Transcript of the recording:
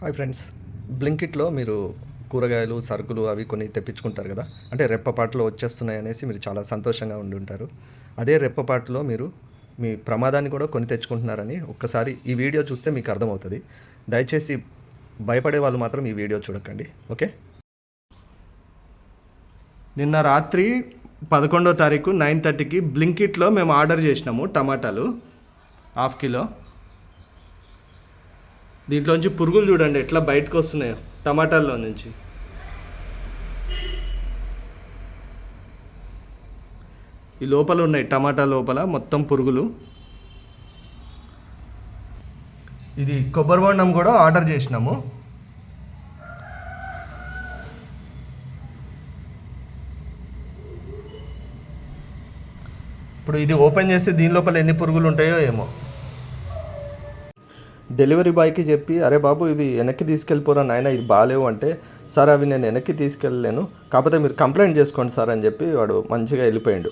Hi friends. బ్లింకిట్లో మీరు కూరగాయలు సరుకులు అవి కొన్ని తెప్పించుకుంటారు కదా. అంటే రెప్పపాట్లో వచ్చేస్తున్నాయి అనేసి మీరు చాలా సంతోషంగా ఉండి ఉంటారు. అదే రెప్పపాట్లో మీరు మీ ప్రమాదాన్ని కూడా కొని తెచ్చుకుంటున్నారని ఒక్కసారి ఈ వీడియో చూస్తే మీకు అర్థమవుతుంది. దయచేసి భయపడే వాళ్ళు మాత్రం ఈ వీడియో చూడకండి. ఓకే? నిన్న రాత్రి పదకొండో తారీఖు నైన్ థర్టీకి బ్లింకిట్లో మేము ఆర్డర్ చేసినాము టమాటాలు. Half kilo. దీంట్లోంచి పురుగులు చూడండి ఎట్లా బయటకు వస్తున్నాయో టమాటాల్లో నుంచి. ఈ లోపల ఉన్నాయి టమాటా లోపల మొత్తం పురుగులు. ఇది కొబ్బరి బొండం కూడా ఆర్డర్ చేసినాము. ఇప్పుడు ఇది ఓపెన్ చేస్తే దీని లోపల ఎన్ని పురుగులు ఉంటాయో ఏమో. డెలివరీ బాయ్కి చెప్పి అరే బాబు ఇవి వెనక్కి తీసుకెళ్ళిపోరా నాయన ఇది బాగాలేవు అంటే సార్ అవి నేను వెనక్కి తీసుకెళ్ళలేను. కాకపోతే మీరు కంప్లైంట్ చేసుకోండి సార్ అని చెప్పి వాడు మంచిగా వెళ్ళిపోయాడు.